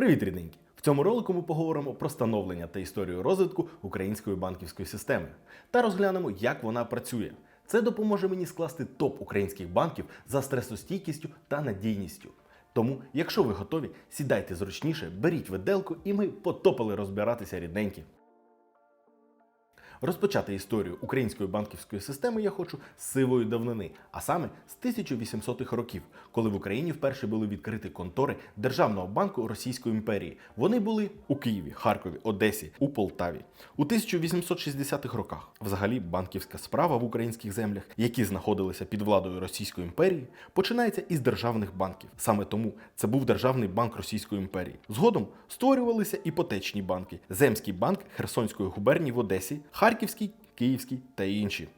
Привіт, рідненькі! В цьому ролику ми поговоримо про становлення та історію розвитку української банківської системи та розглянемо, як вона працює. Це допоможе мені скласти топ українських банків за стресостійкістю та надійністю. Тому, якщо ви готові, сідайте зручніше, беріть виделку, і ми потопили розбиратися рідненькі. Розпочати історію української банківської системи я хочу з сивої давнини, а саме з 1800-х років, коли в Україні вперше були відкриті контори Державного банку Російської імперії. Вони були у Києві, Харкові, Одесі, у Полтаві. У 1860-х роках взагалі банківська справа в українських землях, які знаходилися під владою Російської імперії, починається із державних банків. Саме тому це був Державний банк Російської імперії. Згодом створювалися іпотечні банки: Земський банк Херсонської губернії в Одесі, Харківський, Київський та інші.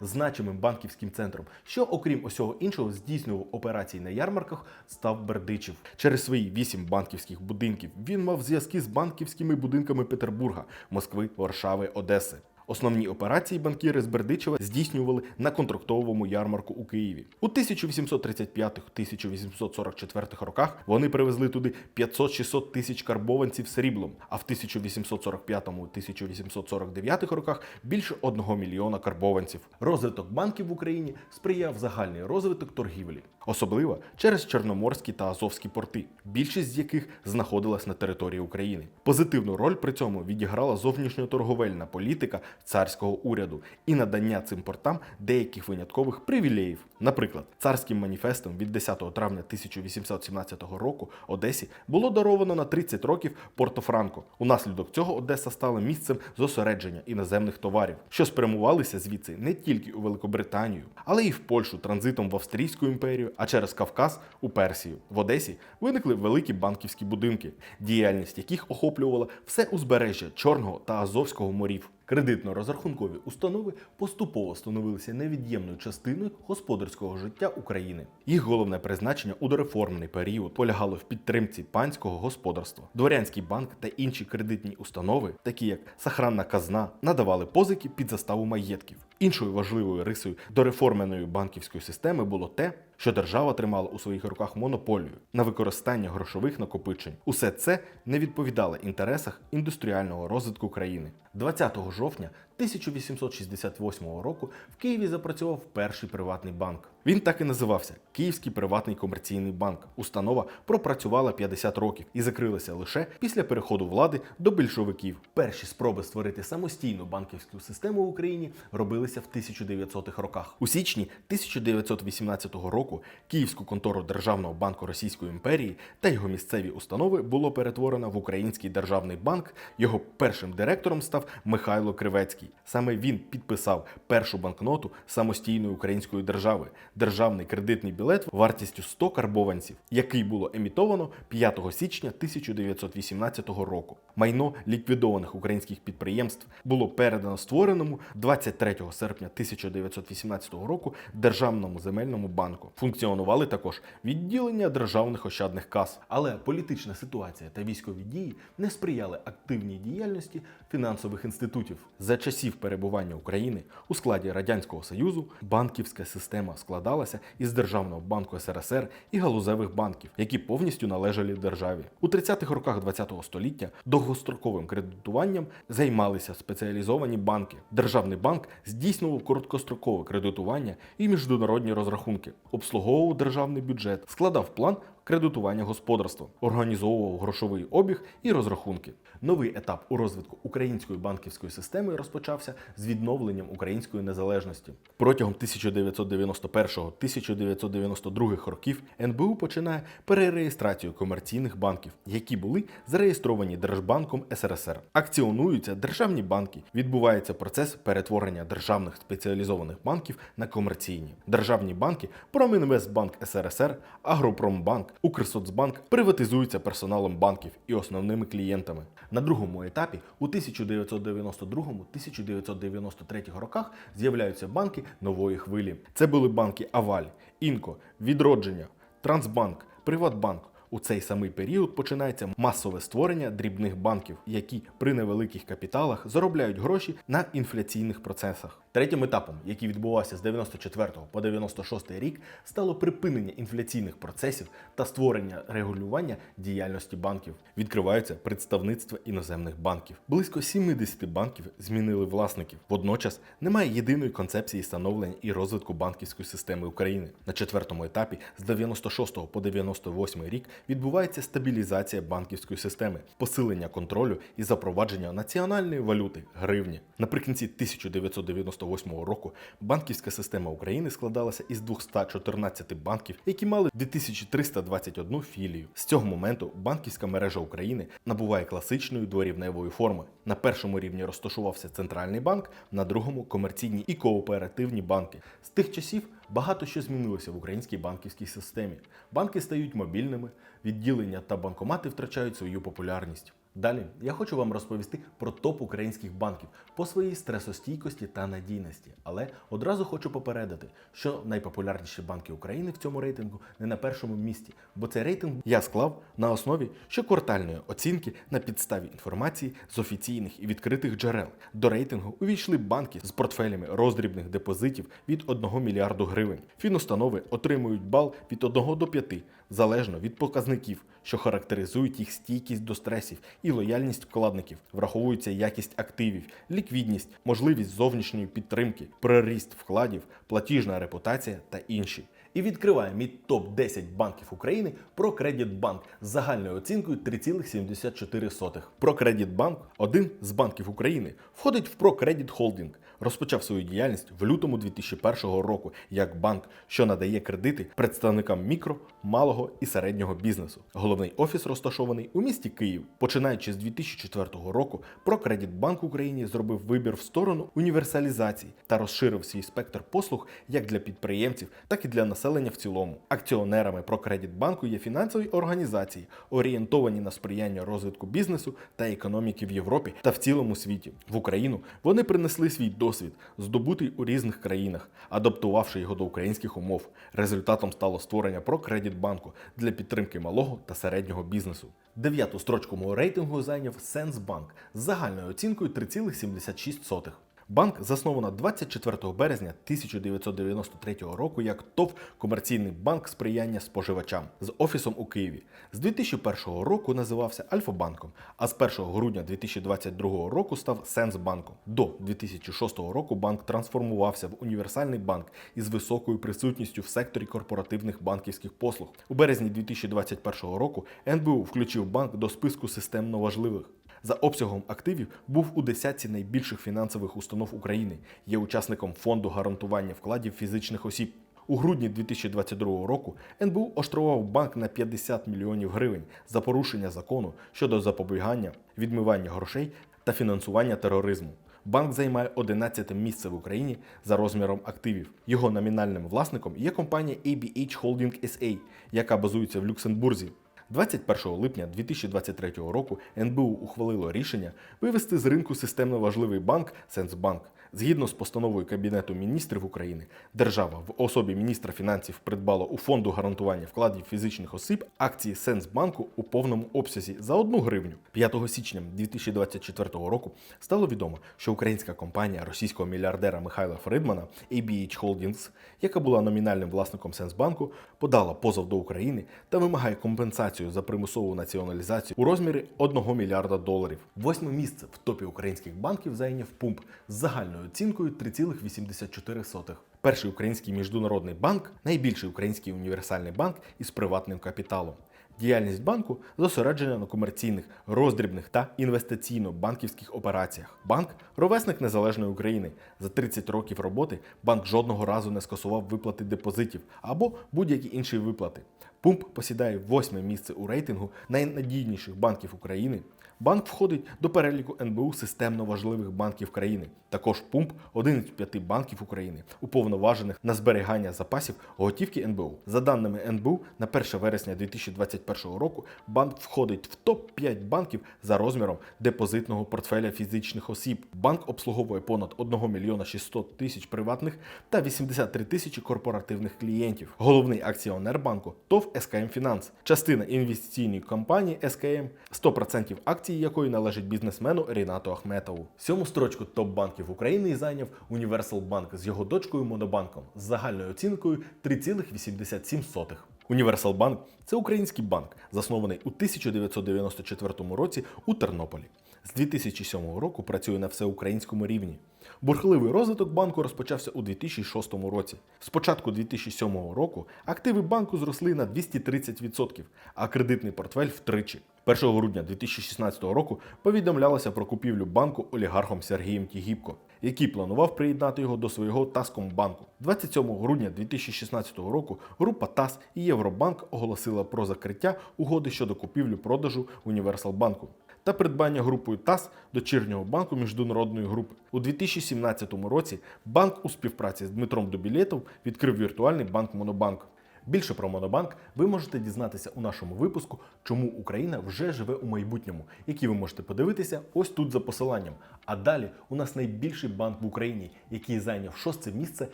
Значимим банківським центром, що, окрім усього іншого, здійснював операції на ярмарках, став Бердичів. Через свої вісім банківських будинків він мав зв'язки з банківськими будинками Петербурга, Москви, Варшави, Одеси. Основні операції банкіри з Бердичева здійснювали на контрактовому ярмарку у Києві. У 1835-1844 роках вони привезли туди 500-600 тисяч карбованців сріблом, а в 1845-1849 роках більше 1 мільйона карбованців. Розвиток банків в Україні сприяв загальний розвиток торгівлі, особливо через Чорноморські та Азовські порти, більшість з яких знаходилась на території України. Позитивну роль при цьому відіграла зовнішньоторговельна політика царського уряду і надання цим портам деяких виняткових привілеїв. Наприклад, царським маніфестом від 10 травня 1817 року Одесі було даровано на 30 років Порто-Франко. Унаслідок цього Одеса стала місцем зосередження іноземних товарів, що спрямувалися звідси не тільки у Великобританію, але й в Польщу транзитом в Австрійську імперію, а через Кавказ у Персію. В Одесі виникли великі банківські будинки, діяльність яких охоплювала все узбережжя Чорного та Азовського морів. Кредитно-розрахункові установи поступово становилися невід'ємною частиною господарського життя України. Їх головне призначення у дореформний період полягало в підтримці панського господарства. Дворянський банк та інші кредитні установи, такі як Сахранна казна, надавали позики під заставу маєтків. Іншою важливою рисою дореформеної банківської системи було те, що держава тримала у своїх руках монополію на використання грошових накопичень. Усе це не відповідало інтересах індустріального розвитку країни. 20 жовтня 1868 року в Києві запрацював перший приватний банк. Він так і називався Київський приватний комерційний банк. Установа пропрацювала 50 років і закрилася лише після переходу влади до більшовиків. Перші спроби створити самостійну банківську систему в Україні робилися в 1900-х роках. У січні 1918 року Київську контору Державного банку Російської імперії та його місцеві установи було перетворено в Український державний банк. Його першим директором став Михайло Кривецький. Саме він підписав першу банкноту самостійної української держави державний кредитний білет вартістю 100 карбованців, який було емітовано 5 січня 1918 року. Майно ліквідованих українських підприємств було передано створеному 23 серпня 1918 року Державному земельному банку. Функціонували також відділення державних ощадних кас, але політична ситуація та військові дії не сприяли активній діяльності фінансових інститутів. За часів перебування України у складі радянського союзу банківська система складалася із державного банку СРСР і галузевих банків, які повністю належали державі. У 30-х роках ХХ століття довгостроковим кредитуванням займалися спеціалізовані банки. Державний банк здійснював короткострокове кредитування і міжнародні розрахунки, обслуговував державний бюджет, складав план кредитування господарства, організовував грошовий обіг і розрахунки. Новий етап у розвитку української банківської системи розпочався з відновленням української незалежності. Протягом 1991-1992 років НБУ починає перереєстрацію комерційних банків, які були зареєстровані Держбанком СРСР. Акціонуються державні банки. Відбувається процес перетворення державних спеціалізованих банків на комерційні. Державні банки Промінвестбанк СРСР, Агропромбанк, Укрсоцбанк приватизуються персоналом банків і основними клієнтами. На другому етапі у 1992-1993 роках з'являються банки нової хвилі. Це були банки Аваль, Інко, Відродження, Трансбанк, Приватбанк. У цей самий період починається масове створення дрібних банків, які при невеликих капіталах заробляють гроші на інфляційних процесах. Третім етапом, який відбувався з 94 по 96 рік, стало припинення інфляційних процесів та створення регулювання діяльності банків. Відкриваються представництва іноземних банків. Близько 70 банків змінили власників. Водночас немає єдиної концепції становлення і розвитку банківської системи України. На четвертому етапі з 96 по 98 рік відбувається стабілізація банківської системи, посилення контролю і запровадження національної валюти гривні. Наприкінці 1998 року банківська система України складалася із 214 банків, які мали 2321 філію. З цього моменту банківська мережа України набуває класичної дворівневої форми. На першому рівні розташувався центральний банк, на другому комерційні і кооперативні банки. З тих часів багато що змінилося в українській банківській системі. Банки стають мобільними, відділення та банкомати втрачають свою популярність. Далі я хочу вам розповісти про топ українських банків по своїй стресостійкості та надійності. Але одразу хочу попередити, що найпопулярніші банки України в цьому рейтингу не на першому місці, бо цей рейтинг я склав на основі щоквартальної оцінки на підставі інформації з офіційних і відкритих джерел. До рейтингу увійшли банки з портфелями роздрібних депозитів від 1 мільярду гривень. Фінустанови отримують бал від 1 до 5, залежно від показників, що характеризують їх стійкість до стресів і лояльність вкладників. Враховується якість активів, ліквідність, можливість зовнішньої підтримки, приріст вкладів, платіжна репутація та інші. І відкриває мій топ 10 банків України про Кредитбанк з загальною оцінкою 3,74. Прокредитбанк, один з банків України, входить в ProCredit Holding. Розпочав свою діяльність в лютому 2001 року як банк, що надає кредити представникам мікро, малого і середнього бізнесу. Головний офіс розташований у місті Київ. Починаючи з 2004 року, ProCreditBank Україні зробив вибір в сторону універсалізації та розширив свій спектр послуг як для підприємців, так і для населення в цілому. Акціонерами ProCreditBank є фінансові організації, орієнтовані на сприяння розвитку бізнесу та економіки в Європі та в цілому світі. В Україну вони принесли свій досвід, здобутий у різних країнах, адаптувавши його до українських умов. Результатом стало створення ProCreditBank для підтримки малого та середнього бізнесу. Дев'яту строчку мого рейтингу зайняв Сенсбанк з загальною оцінкою 3,76. Банк засновано 24 березня 1993 року як ТОВ комерційний банк сприяння споживачам з офісом у Києві. З 2001 року називався Альфа-банком, а з 1 грудня 2022 року став Сенсбанком. До 2006 року банк трансформувався в універсальний банк із високою присутністю в секторі корпоративних банківських послуг. У березні 2021 року НБУ включив банк до списку системно важливих. За обсягом активів був у десятці найбільших фінансових установ України. Є учасником фонду гарантування вкладів фізичних осіб. У грудні 2022 року НБУ оштрафував банк на 50 мільйонів гривень за порушення закону щодо запобігання, відмивання грошей та фінансування тероризму. Банк займає 11 місце в Україні за розміром активів. Його номінальним власником є компанія ABH Holding SA, яка базується в Люксембурзі. 21 липня 2023 року НБУ ухвалило рішення вивести з ринку системно важливий банк Сенсбанк. Згідно з постановою Кабінету міністрів України, держава в особі міністра фінансів придбала у фонду гарантування вкладів фізичних осіб акції Сенсбанку у повному обсязі за 1 гривню. 5 січня 2024 року стало відомо, що українська компанія російського мільярдера Михайла Фридмана ABH Holdings, яка була номінальним власником Сенсбанку, подала позов до України та вимагає компенсацію за примусову націоналізацію у розмірі 1 мільярда доларів. Восьме місце в топі українських банків зайняв пумп з загальною оцінкою 3,84. Перший український міжнародний банк найбільший український універсальний банк із приватним капіталом. Діяльність банку зосереджена на комерційних, роздрібних та інвестиційно-банківських операціях. Банк ровесник незалежної України. За 30 років роботи банк жодного разу не скасував виплати депозитів або будь-які інші виплати. Пумп посідає восьме місце у рейтингу найнадійніших банків України. Банк входить до переліку НБУ системно важливих банків країни. Також Пумп один з п'яти банків України, уповноважених на зберігання запасів готівки НБУ. За даними НБУ, на 1 вересня 2021 року банк входить в топ 5 банків за розміром депозитного портфеля фізичних осіб. Банк обслуговує понад 1 мільйона 600 тисяч приватних та 83 тисячі корпоративних клієнтів. Головний акціонер банку ТОВ ТОВ СКМ Фінанс, частина інвестиційної компанії СКМ, 100% акцій якої належить бізнесмену Рінату Ахметову. Сьому строчку топ-банків України зайняв Універсал Банк з його дочкою Монобанком з загальною оцінкою 3,87. Універсал Банк це український банк, заснований у 1994 році у Тернополі. З 2007 року працює на всеукраїнському рівні. Бурхливий розвиток банку розпочався у 2006 році. З початку 2007 року активи банку зросли на 230%, а кредитний портфель втричі. 1 грудня 2016 року повідомлялося про купівлю банку олігархом Сергієм Тігіпко, який планував приєднати його до свого Таскомбанку. 27 грудня 2016 року група ТАС і Євробанк оголосила про закриття угоди щодо купівлі-продажу Універсалбанку та придбання групою ТАС дочірнього банку міжнародної групи. У 2017 році банк у співпраці з Дмитром Добілєтов відкрив віртуальний банк Монобанк. Більше про Монобанк ви можете дізнатися у нашому випуску, чому Україна вже живе у майбутньому, який ви можете подивитися ось тут за посиланням. А далі у нас найбільший банк в Україні, який зайняв шосте місце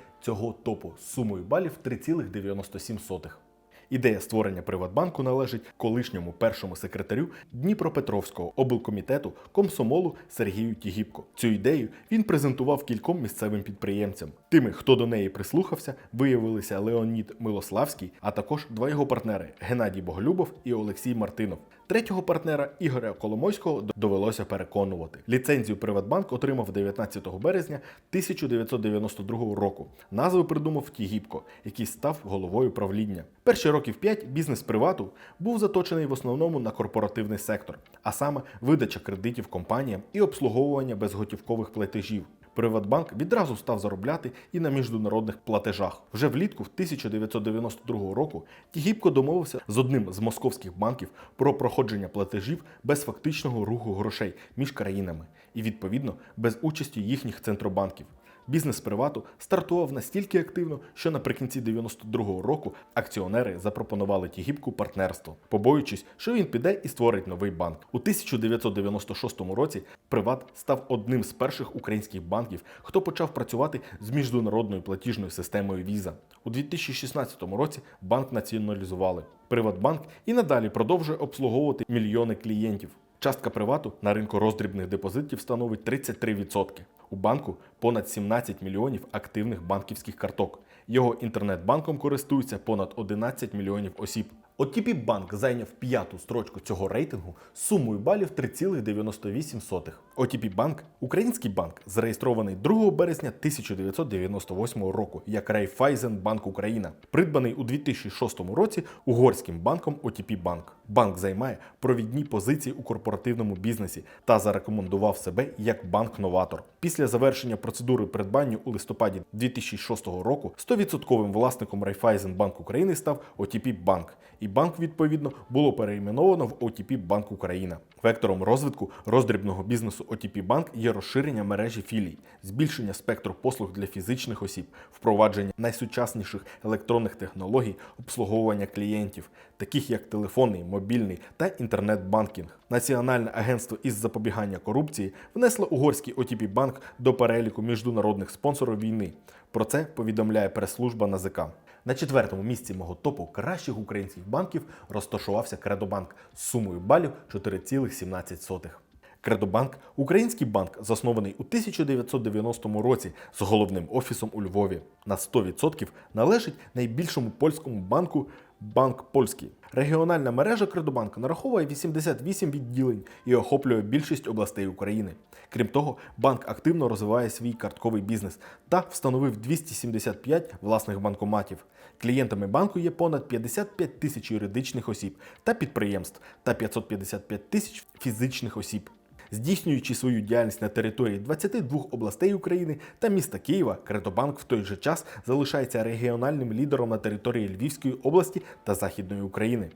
цього топу з сумою балів 3,97. Ідея створення Приватбанку належить колишньому першому секретарю Дніпропетровського облкомітету комсомолу Сергію Тігіпко. Цю ідею він презентував кільком місцевим підприємцям. Тими, хто до неї прислухався, виявилися Леонід Милославський, а також два його партнери Геннадій Боголюбов і Олексій Мартинов. Третього партнера Ігоря Коломойського довелося переконувати. Ліцензію Приватбанк отримав 19 березня 1992 року. Назву придумав Тігіпко, який став головою правління. Перші років 5 бізнес привату був заточений в основному на корпоративний сектор, а саме видача кредитів компаніям і обслуговування безготівкових платежів. Приватбанк відразу став заробляти і на міжнародних платежах. Вже влітку в 1992 року Тігіпко домовився з одним з московських банків про проходження платежів без фактичного руху грошей між країнами і відповідно без участі їхніх центробанків. Бізнес привату стартував настільки активно, що наприкінці 92-го року акціонери запропонували Тігіпку партнерство, побоюючись, що він піде і створить новий банк. У 1996 році Приват став одним з перших українських банків, хто почав працювати з міжнародною платіжною системою Visa. У 2016 році банк націоналізували. Приватбанк і надалі продовжує обслуговувати мільйони клієнтів. Частка привату на ринку роздрібних депозитів становить 33%. У банку понад 17 мільйонів активних банківських карток. Його інтернет-банком користуються понад 11 мільйонів осіб. OTP Банк зайняв п'яту строчку цього рейтингу з сумою балів 3,98. OTP Банк – український банк, зареєстрований 2 березня 1998 року як Райфайзен Банк Україна, придбаний у 2006 році угорським банком OTP Банк. Банк займає провідні позиції у корпоративному бізнесі та зарекомендував себе як банк-новатор. Після завершення процедури придбання у листопаді 2006 року 100% власником Райфайзен Банк України став OTP Банк, і банк відповідно було переіменовано в OTP Банк Україна. Вектором розвитку роздрібного бізнесу OTP Банк є розширення мережі філій, збільшення спектру послуг для фізичних осіб, впровадження найсучасніших електронних технологій обслуговування клієнтів, таких як телефонний, мобільний та інтернет-банкінг. Національне агентство із запобігання корупції внесло угорський OTP Банк до переліку міжнародних спонсорів війни. Про це повідомляє прес-служба НАЗК. На четвертому місці мого топу кращих українських банків розташувався Кредобанк з сумою балів 4,17. Кредобанк український банк, заснований у 1990 році з головним офісом у Львові. На 100% належить найбільшому польському банку Банк Польський. Регіональна мережа Кредобанка нараховує 88 відділень і охоплює більшість областей України. Крім того, банк активно розвиває свій картковий бізнес та встановив 275 власних банкоматів. Клієнтами банку є понад 55 тисяч юридичних осіб та підприємств та 555 тисяч фізичних осіб. Здійснюючи свою діяльність на території 22 областей України та міста Києва, Кредобанк в той же час залишається регіональним лідером на території Львівської області та Західної України.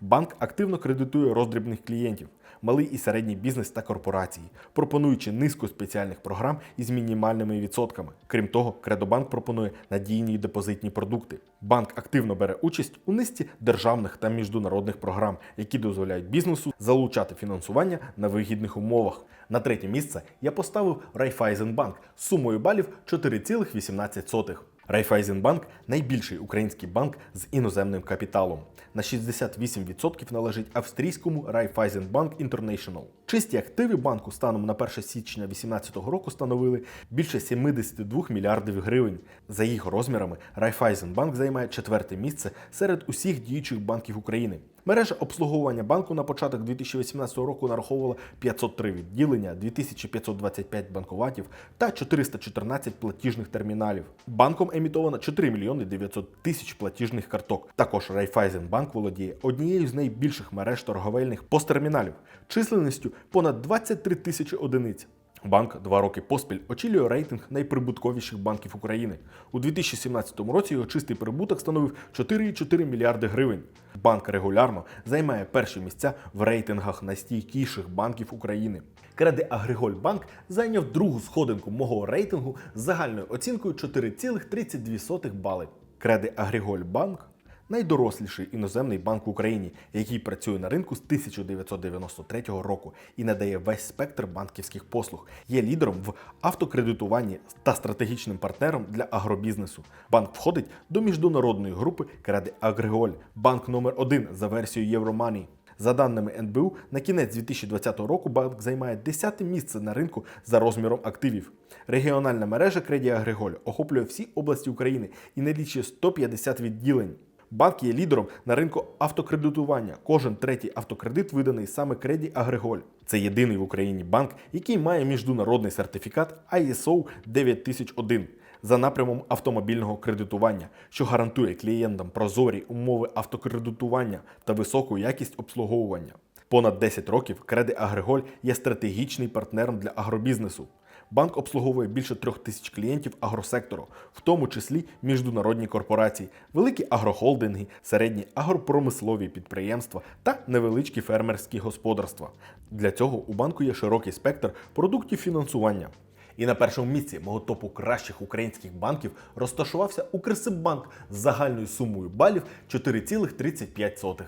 Банк активно кредитує роздрібних клієнтів, малий і середній бізнес та корпорації, пропонуючи низку спеціальних програм із мінімальними відсотками. Крім того, Кредобанк пропонує надійні депозитні продукти. Банк активно бере участь у низці державних та міжнародних програм, які дозволяють бізнесу залучати фінансування на вигідних умовах. На третє місце я поставив Райфайзенбанк з сумою балів 4,18. Райфайзенбанк найбільший український банк з іноземним капіталом. На 68% належить австрійському Райфайзенбанк International. Чисті активи банку станом на 1 січня 2018 року становили більше 72 мільярдів гривень. За їх розмірами Райфайзенбанк займає четверте місце серед усіх діючих банків України. Мережа обслуговування банку на початок 2018 року нараховувала 503 відділення, 2525 банкоматів та 414 платіжних терміналів. Банком емітовано 4 мільйони 900 тисяч платіжних карток. Також Райфайзенбанк володіє однією з найбільших мереж торговельних посттерміналів численністю понад 23 тисячі одиниць. Банк два роки поспіль очолює рейтинг найприбутковіших банків України. У 2017 році його чистий прибуток становив 4,4 мільярди гривень. Банк регулярно займає перші місця в рейтингах найстійкіших банків України. Креди Агриголь Банк зайняв другу сходинку мого рейтингу з загальною оцінкою 4,32 бали. Креди Агриголь Банк найдоросліший іноземний банк в Україні, який працює на ринку з 1993 року і надає весь спектр банківських послуг. Є лідером в автокредитуванні та стратегічним партнером для агробізнесу. Банк входить до міжнародної групи Креди Агриголь, банк номер 1 за версією Євромані. За даними НБУ, на кінець 2020 року банк займає 10 місце на ринку за розміром активів. Регіональна мережа Креді Агриголь охоплює всі області України і налічує 150 відділень. Банк є лідером на ринку автокредитування. Кожен третій автокредит виданий саме Креді Агриголь. Це єдиний в Україні банк, який має міжнародний сертифікат ISO 9001 за напрямом автомобільного кредитування, що гарантує клієнтам прозорі умови автокредитування та високу якість обслуговування. Понад 10 років Креди Агриголь є стратегічним партнером для агробізнесу. Банк обслуговує більше трьох тисяч клієнтів агросектору, в тому числі міжнародні корпорації, великі агрохолдинги, середні агропромислові підприємства та невеличкі фермерські господарства. Для цього у банку є широкий спектр продуктів фінансування. І на першому місці мого топу кращих українських банків розташувався Укрсиббанк з загальною сумою балів 4,35.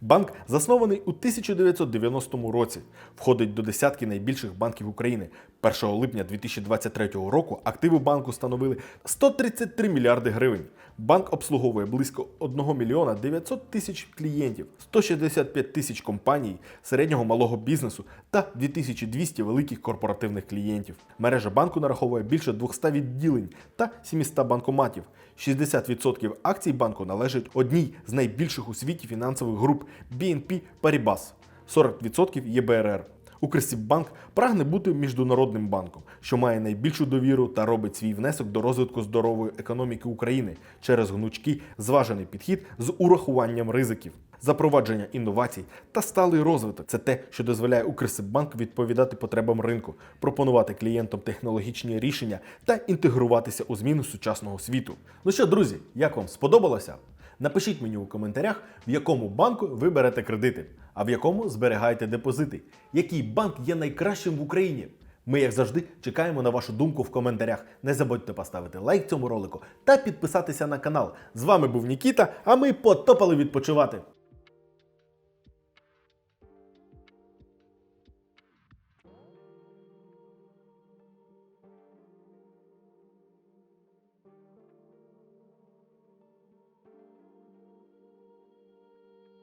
Банк заснований у 1990 році, входить до десятки найбільших банків України. 1 липня 2023 року активи банку становили 133 мільярди гривень. Банк обслуговує близько 1 мільйона 900 тисяч клієнтів, 165 тисяч компаній середнього малого бізнесу та 2200 великих корпоративних клієнтів. Мережа банку нараховує більше 200 відділень та 700 банкоматів. 60% акцій банку належать одній з найбільших у світі фінансових груп BNP Paribas, 40% ЄБРР. Укрсіббанк прагне бути міжнародним банком, що має найбільшу довіру та робить свій внесок до розвитку здорової економіки України через гнучкий зважений підхід з урахуванням ризиків. Запровадження інновацій та сталий розвиток це те, що дозволяє Укрсиббанк відповідати потребам ринку, пропонувати клієнтам технологічні рішення та інтегруватися у зміну сучасного світу. Ну що, друзі, як вам сподобалося? Напишіть мені у коментарях, в якому банку ви берете кредити, а в якому зберігаєте депозити. Який банк є найкращим в Україні? Ми, як завжди, чекаємо на вашу думку в коментарях. Не забудьте поставити лайк цьому ролику та підписатися на канал. З вами був Нікіта, а ми потопали відпочивати.